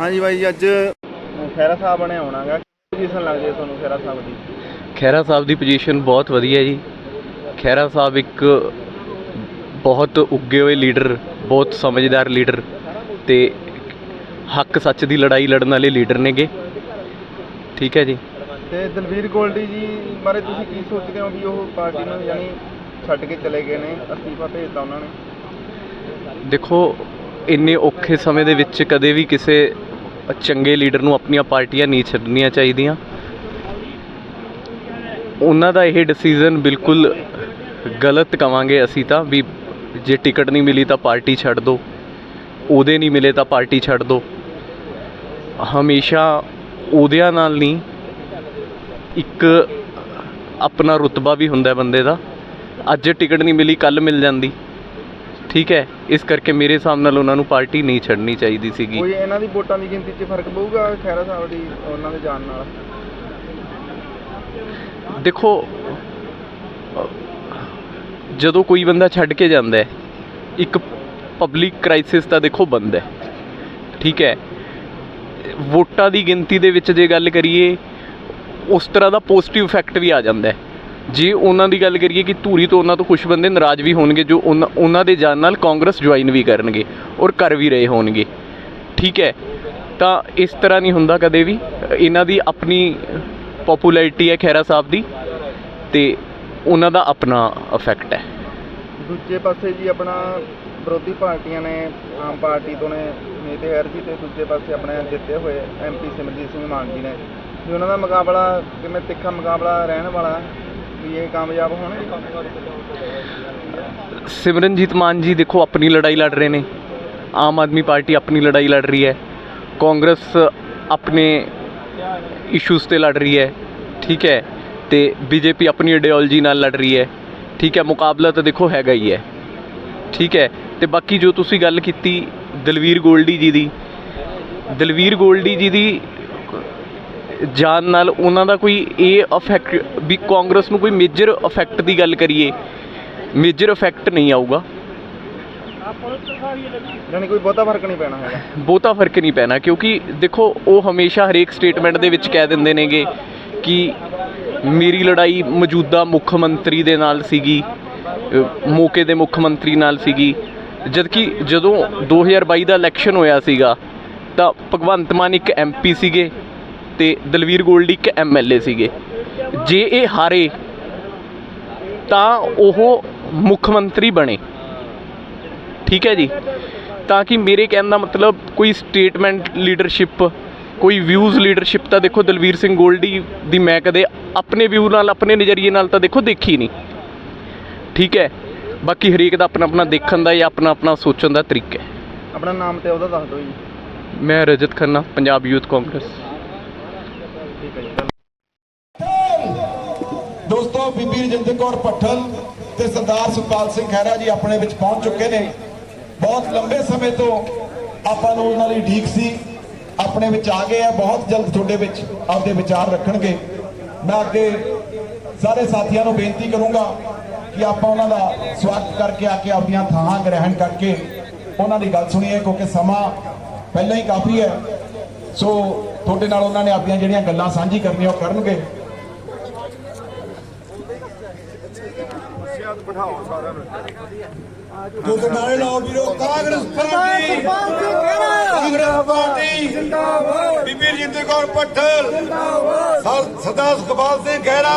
ਹਾਂਜੀ ਬਾਈ ਜੀ ਅੱਜ ਖੈਰਾ ਸਾਹਿਬ ਬਣੇ ਹੋਣਾਗਾ। ਪੋਜੀਸ਼ਨ ਲੱਗਦੀ ਹੈ ਤੁਹਾਨੂੰ ਖੈਰਾ ਸਾਹਿਬ ਦੀ? ਖਹਿਰਾ ਸਾਹਿਬ ਦੀ ਪੋਜੀਸ਼ਨ ਬਹੁਤ ਵਧੀਆ ਜੀ। ਖਹਿਰਾ ਸਾਹਿਬ ਇੱਕ ਬਹੁਤ ਉੱਗੇ ਹੋਏ ਲੀਡਰ ਬਹੁਤ ਸਮਝਦਾਰ ਲੀਡਰ ਤੇ ਹੱਕ ਸੱਚ ਦੀ ਲੜਾਈ ਲੜਨ ਵਾਲੇ ਲੀਡਰ ਨੇਗੇ। ਠੀਕ ਹੈ ਜੀ। ਤੇ ਦਲਵੀਰ ਗੋਲਡੀ ਜੀ ਬਾਰੇ ਤੁਸੀਂ ਕੀ ਸੋਚਦੇ ਹੋ ਵੀ ਉਹ ਪਾਰਟੀ ਨੂੰ ਯਾਨੀ ਛੱਡ ਕੇ ਚਲੇ ਗਏ ਨੇ? ਅਸਤੀਫਾ ਭੇਜਤਾ ਉਹਨਾਂ ਨੇ। ਦੇਖੋ ਇੰਨੇ ਔਖੇ ਸਮੇਂ ਦੇ ਵਿੱਚ ਕਦੇ ਵੀ ਕਿਸੇ ਚੰਗੇ ਲੀਡਰ ਨੂੰ ਆਪਣੀਆਂ ਪਾਰਟੀਆਂ ਨਹੀਂ ਛੱਡਣੀਆਂ ਚਾਹੀਦੀਆਂ। ਉਹਨਾਂ ਦਾ ਇਹ ਡਿਸੀਜਨ ਬਿਲਕੁਲ ਗਲਤ ਕਵਾਂਗੇ ਅਸੀਂ ਤਾਂ ਵੀ ਜੇ ਟਿਕਟ ਨਹੀਂ ਮਿਲੀ ਤਾਂ ਪਾਰਟੀ ਛੱਡ ਦਿਓ। ਉਹਦੇ ਨਹੀਂ ਮਿਲੇ ਤਾਂ ਪਾਰਟੀ ਛੱਡ ਦਿਓ। ਹਮੇਸ਼ਾ ਉਹਦਿਆਂ ਨਾਲ ਨਹੀਂ, ਇੱਕ ਆਪਣਾ ਰੁਤਬਾ ਵੀ ਹੁੰਦਾ ਬੰਦੇ ਦਾ। ਅੱਜ ਟਿਕਟ ਨਹੀਂ ਮਿਲੀ ਕੱਲ ਮਿਲ ਜਾਂਦੀ। ਠੀਕ ਹੈ ਇਸ ਕਰਕੇ ਮੇਰੇ ਹਿਸਾਬ ਨਾਲ ਉਹਨਾਂ ਨੂੰ ਪਾਰਟੀ ਨਹੀਂ ਛੱਡਣੀ ਚਾਹੀਦੀ ਸੀਗੀ। ਕੋਈ ਇਹਨਾਂ ਦੀ ਵੋਟਾਂ ਦੀ ਗਿਣਤੀ 'ਚ ਫ਼ਰਕ ਪਊਗਾ ਖੈਰਾ ਸਾਹਿਬ ਦੀ ਉਹਨਾਂ ਦੇ ਜਾਣ ਨਾਲ? ਦੇਖੋ ਜਦੋਂ ਕੋਈ ਬੰਦਾ ਛੱਡ ਕੇ ਜਾਂਦਾ ਹੈ ਇੱਕ ਪਬਲਿਕ ਕ੍ਰਾਈਸਿਸ ਤਾਂ ਦੇਖੋ ਬੰਦ ਹੈ। ਠੀਕ ਹੈ ਵੋਟਾਂ ਦੀ ਗਿਣਤੀ ਦੇ ਵਿੱਚ ਜੇ ਗੱਲ ਕਰੀਏ ਉਸ ਤਰ੍ਹਾਂ ਦਾ ਪੋਜ਼ਿਟਿਵ ਇਫੈਕਟ ਵੀ ਆ ਜਾਂਦਾ ਹੈ। ਜੇ ਉਹਨਾਂ ਦੀ ਗੱਲ ਕਰੀਏ ਕਿ ਧੂਰੀ ਤੋਂ ਉਹਨਾਂ ਤੋਂ ਕੁਝ ਬੰਦੇ ਨਾਰਾਜ਼ ਵੀ ਹੋਣਗੇ, ਜੋ ਉਹਨਾਂ ਉਹਨਾਂ ਦੇ ਜਾਣ ਨਾਲ ਕਾਂਗਰਸ ਜੁਆਇਨ ਵੀ ਕਰਨਗੇ ਔਰ ਕਰ ਵੀ ਰਹੇ ਹੋਣਗੇ। ਠੀਕ ਹੈ? ਤਾਂ ਇਸ ਤਰ੍ਹਾਂ ਨਹੀਂ ਹੁੰਦਾ ਕਦੇ ਵੀ। ਇਹਨਾਂ ਦੀ ਆਪਣੀ ਪਪੂਲੈਰਿਟੀ ਹੈ ਖੈਰਾ ਸਾਹਿਬ ਦੀ ਤੇ ਉਹਨਾਂ ਦਾ ਆਪਣਾ ਇਫੈਕਟ ਹੈ। ਦੂਜੇ ਪਾਸੇ ਜੀ ਆਪਣਾ ਵਿਰੋਧੀ ਪਾਰਟੀਆਂ ਨੇ, ਆਮ ਪਾਰਟੀ ਤੋਂ ਨੇ ਮੀਤ ਹੈਰ ਜੀ ਤੇ ਦੂਜੇ ਪਾਸੇ ਆਪਣੇ ਜਿੱਤੇ ਹੋਏ ਐਮਪੀ ਸਿਮਰਜੀਤ ਸਿੰਘ ਮਾਨ ਜੀ ਨੇ। ਵੀ ਉਹਨਾਂ ਦਾ ਮੁਕਾਬਲਾ ਕਿਵੇਂ ਤਿੱਖਾ ਮੁਕਾਬਲਾ ਰਹਿਣ ਵਾਲਾ ਵੀ ਇਹ ਕਾਮਯਾਬ ਹੋਣਗੇ ਸਿਮਰਨਜੀਤ ਮਾਨ ਜੀ ਦੇਖੋ, ਆਪਣੀ ਲੜਾਈ ਲੜ ਰਹੇ ਨੇ। ਆਮ ਆਦਮੀ ਪਾਰਟੀ ਆਪਣੀ ਲੜਾਈ ਲੜ ਰਹੀ ਹੈ। ਕਾਂਗਰਸ ਆਪਣੇ ਇਸ਼ੂਜ਼ ਤੇ ਲੜ ਰਹੀ ਹੈ। ਠੀਕ ਹੈ। ਤੇ ਬੀਜੇਪੀ ਆਪਣੀ ਆਈਡੀਓਲੋਜੀ ਨਾਲ ਲੜ ਰਹੀ ਹੈ। ਠੀਕ ਹੈ, ਮੁਕਾਬਲਾ ਤਾਂ ਦੇਖੋ ਹੈਗਾ ਹੀ ਹੈ। ਠੀਕ ਹੈ। ਤੇ ਬਾਕੀ ਜੋ ਤੁਸੀਂ ਗੱਲ ਕੀਤੀ ਦਲਵੀਰ ਗੋਲਡੀ ਜੀ ਦੀ, ਦਲਵੀਰ ਗੋਲਡੀ ਜੀ ਦੀ ਜਾਨ ਨਾਲ ਉਹਨਾਂ ਦਾ ਕੋਈ ਇਹ ਇਫੈਕਟ ਵੀ ਕਾਂਗਰਸ ਨੂੰ ਕੋਈ ਮੇਜਰ ਇਫੈਕਟ ਦੀ ਗੱਲ ਕਰੀਏ ਮੇਜਰ ਇਫੈਕਟ ਨਹੀਂ ਆਊਗਾ। ਯਾਨੀ ਕੋਈ ਬਹੁਤਾ ਫ਼ਰਕ ਨਹੀਂ ਪੈਣਾ ਹੈਗਾ। ਬਹੁਤਾ ਫ਼ਰਕ ਨਹੀਂ ਪੈਣਾ ਕਿਉਂਕਿ ਦੇਖੋ ਉਹ ਹਮੇਸ਼ਾ ਹਰੇਕ ਸਟੇਟਮੈਂਟ ਦੇ ਵਿੱਚ ਕਹਿ ਦਿੰਦੇ ਨੇਗੇ ਕਿ ਮੇਰੀ ਲੜਾਈ ਮੌਜੂਦਾ ਮੁੱਖ ਮੰਤਰੀ ਦੇ ਨਾਲ ਸੀਗੀ ਮੌਕੇ ਦੇ ਮੁੱਖ ਮੰਤਰੀ ਨਾਲ ਸੀਗੀ। ਜਦਕਿ ਜਦੋਂ 2022 ਦਾ ਇਲੈਕਸ਼ਨ ਹੋਇਆ ਸੀਗਾ ਤਾਂ ਭਗਵੰਤ ਮਾਨ ਇੱਕ ਐਮਪੀ ਸੀਗੇ। ਤੇ ਦਲਵੀਰ ਗੋਲਡੀ ਇੱਕ ਐਮਐਲਏ ਸੀਗੇ। ਜੇ ਇਹ ਹਾਰੇ ਤਾਂ ਉਹ ਮੁੱਖ ਮੰਤਰੀ ਬਣੇ। ਠੀਕ ਹੈ ਜੀ? ਤਾਂ ਕਿ ਮੇਰੇ ਕਹਿਣ ਦਾ ਮਤਲਬ ਕੋਈ ਸਟੇਟਮੈਂਟ ਲੀਡਰਸ਼ਿਪ ਕੋਈ ਵਿਊਜ਼ ਲੀਡਰਸ਼ਿਪ ਤਾਂ ਦੇਖੋ ਦਲਵੀਰ ਸਿੰਘ ਗੋਲਡੀ ਦੀ ਮੈਂ ਕਦੇ ਆਪਣੇ ਵਿਊ ਨਾਲ ਆਪਣੇ ਨਜ਼ਰੀਏ ਨਾਲ ਤਾਂ ਦੇਖੋ ਦੇਖੀ ਨਹੀਂ। ਠੀਕ ਹੈ? ਬਾਕੀ ਹਰੇਕ ਦਾ ਆਪਣਾ ਆਪਣਾ ਦੇਖਣ ਦਾ ਜਾਂ ਆਪਣਾ ਆਪਣਾ ਸੋਚਣ ਦਾ ਤਰੀਕਾ ਹੈ। ਆਪਣਾ ਨਾਮ ਤੇ ਉਹਦਾ ਦੱਸ ਦਿਓ ਜੀ। ਮੈਂ ਰਜਤ ਖੰਨਾ ਪੰਜਾਬ ਯੂਥ ਕਾਂਗਰਸ ਠੀਕ ਹੈ ਜੀ ਦੋਸਤੋ, ਬੀਬੀ ਰਜਿੰਦਰ ਕੌਰ ਭੱਠਲ ਤੇ ਸਰਦਾਰ ਸੁਖਪਾਲ ਸਿੰਘ ਖਹਿਰਾ ਜੀ ਆਪਣੇ ਵਿੱਚ ਪਹੁੰਚ ਚੁੱਕੇ ਨੇ। ਬਹੁਤ ਲੰਬੇ ਸਮੇਂ ਤੋਂ ਆਪਾਂ ਨੂੰ ਉਹਨਾਂ ਲਈ ਢੀਕ ਸੀ। ਆਪਣੇ ਵਿੱਚ ਆ ਗਏ ਆ, ਬਹੁਤ ਜਲਦ ਤੁਹਾਡੇ ਵਿੱਚ ਆਪਦੇ ਵਿਚਾਰ ਰੱਖਣਗੇ। ਮੈਂ ਅੱਗੇ ਸਾਰੇ ਸਾਥੀਆਂ ਨੂੰ ਬੇਨਤੀ ਕਰੂੰਗਾ ਕਿ ਆਪਾਂ ਉਹਨਾਂ ਦਾ ਸਵਾਗਤ ਕਰਕੇ ਆ ਕੇ ਆਪਣੀਆਂ ਥਾਂ ਗ੍ਰਹਿਣ ਕਰਕੇ ਉਹਨਾਂ ਦੀ ਗੱਲ ਸੁਣੀਏ, ਕਿਉਂਕਿ ਸਮਾਂ ਪਹਿਲਾਂ ਹੀ ਕਾਫੀ ਹੈ। ਸੋ ਤੁਹਾਡੇ ਨਾਲ ਉਹਨਾਂ ਨੇ ਆਪਣੀਆਂ ਜਿਹੜੀਆਂ ਗੱਲਾਂ ਸਾਂਝੀ ਕਰਨੀਆਂ ਉਹ ਕਰਨਗੇ। ਜੋ ਨਾਰੇ ਲਾਓ ਵੀਰੋ ਕਾਂਗਰਸ ਪਾਰਟੀ। ਕਾਂਗਰਸ ਪਾਰਟੀ। ਜਿੰਦਾਬਾਦ ਬੀਬੀ ਰਜਿੰਦਰ ਕੌਰ ਪੱਠਲ। ਜਿੰਦਾਬਾਦ ਸਰਦਾਰ ਸੁਖਪਾਲ ਸਿੰਘ ਖਹਿਰਾ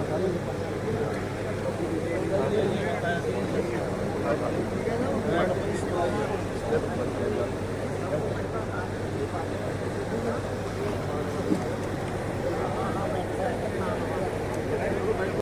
ਵਿੱਚ